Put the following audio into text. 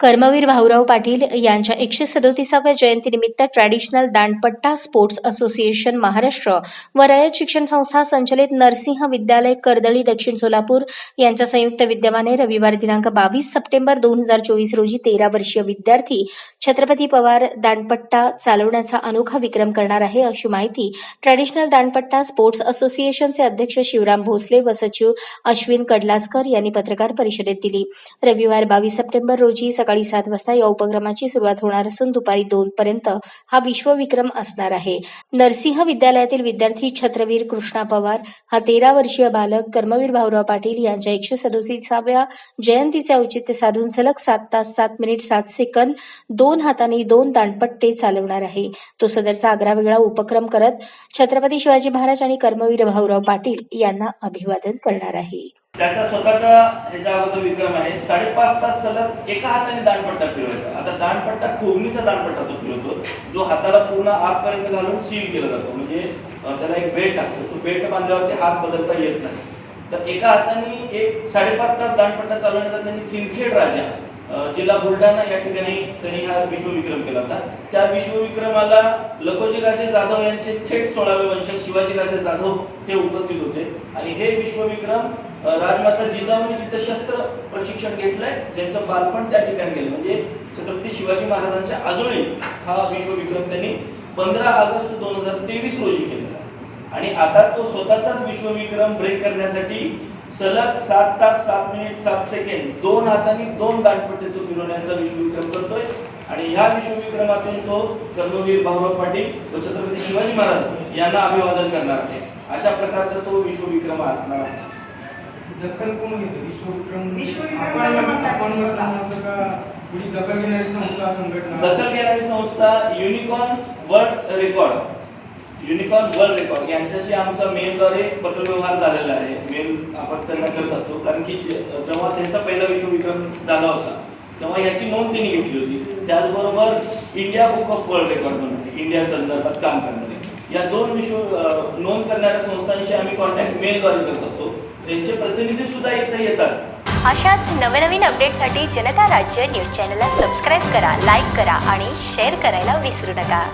कर्मवीर भाऊराव पाटील यांच्या एकशे सदोतीसाव्या जयंतीनिमित्त ट्रॅडिशनल दांडपट्टा स्पोर्ट्स असोसिएशन महाराष्ट्र व रयत शिक्षण संस्था संचलित नरसिंह विद्यालय कर्दळी दक्षिण सोलापूर यांच्या संयुक्त विद्यमाने रविवार दिनांक बावीस सप्टेंबर दोन हजार चोवीस रोजी तेरा वर्षीय विद्यार्थी छत्रपती पवार दांडपट्टा चालवण्याचा अनोखा विक्रम करणार आहे अशी माहिती ट्रॅडिशनल दांडपट्टा स्पोर्ट्स असोसिएशनचे अध्यक्ष शिवराम भोसले व सचिव अश्विन कडलासकर यांनी पत्रकार परिषदेत दिली. रविवार बावीस सप्टेंबर रोजी सकाळी सकाळी सात वाजता या उपक्रमाची सुरुवात होणार असून दुपारी दोन पर्यंत हा विश्वविक्रम असणार आहे. नरसिंह विद्यालयातील विद्यार्थी छत्रवीर कृष्णा पवार हा तेरा वर्षीय बालक कर्मवीर भाऊराव पाटील यांच्या एकशे सदोतीसाव्या जयंतीचे औचित्य साधून सलग सात तास सात मिनिट सात सेकंद दोन हातांनी दोन दांडपट्टे चालवणार आहे. तो सदरचा आगरावेगळा उपक्रम करत छत्रपती शिवाजी महाराज आणि कर्मवीर भाऊराव पाटील यांना अभिवादन करणार आहे. त्याचा स्वतःचा ह्याच्या अगोदर विक्रम आहे. साडेपाच तास सलग एका हाताने दांडपट्टा फिरवायचा. आता दांडपट्टा खोबणीचा दांडपट्टा तो फिरवतो. जो हाताला पूर्ण आतपर्यंत घालून सील केला जातो. म्हणजे त्याला एक बेल्ट असतो. तो बेल्ट बांधल्यावरती हात बदलता येत नाही. तर एका हाताने एक साडेपाच तास दांडपट्टा चालवण्याचा त्यांनी सिंदखेड राजा जिल्हा बुलढाणा या ठिकाणी त्यांनी हा विश्वविक्रम केला होता. त्या विश्वविक्रमाला लखोजीराजे जाधव यांचे थेट सोळावे वंशज शिवाजीराजे जाधव हे उपस्थित होते. आणि हे विश्वविक्रम राजमाता जिजाऊंनी जिथे शस्त्र प्रशिक्षण घेतलंय ज्यांचं बालपण त्या ठिकाणी गेलं. म्हणजे छत्रपती शिवाजी महाराजांच्या आजोळी हा विश्वविक्रम त्यांनी पंधरा ऑगस्ट दोन हजार तेवीस रोजी केलेला आणि आता तो स्वतःचाच विश्वविक्रम ब्रेक करण्यासाठी सलग सात तास सात मिनिट सात सेकंड दोन हातांनी दोन दांडपट्टे तो फिरवण्याचा विश्वविक्रम करतोय. आणि ह्या विश्वविक्रमातून तो कर्मवीर भाऊराव पाटील व छत्रपती शिवाजी महाराज यांना अभिवादन करणार आहे. अशा प्रकारचा तो विश्वविक्रम असणार आहे. दखल कोण घेते? विश्वविक्रम संघटना. दखल घेणारी संस्था unicorn world record. Unicorn world record यांच्याशी आमचा मेलद्वारे पत्रव्यवहार झालेला आहे. मेल आपण त्यांना करत असतो. कारण की जेव्हा त्यांचा पहिला विश्वविक्रम झाला होता तेव्हा याची नोंद त्यांनी घेतली होती. त्याचबरोबर India book of world record म्हणून इंडिया संदर्भात काम करणारे. या दोन विश्व नोंद करणाऱ्या संस्थांशी आम्ही कॉन्टॅक्ट मेलद्वारे करत असतो. त्यांचे प्रतिनिधी सुद्धा इथे येतात. अशाच नवनवीन अपडेटसाठी जनता राज्य न्यूज चॅनलला सबस्क्राईब करा लाईक करा आणि शेअर करायला विसरू नका.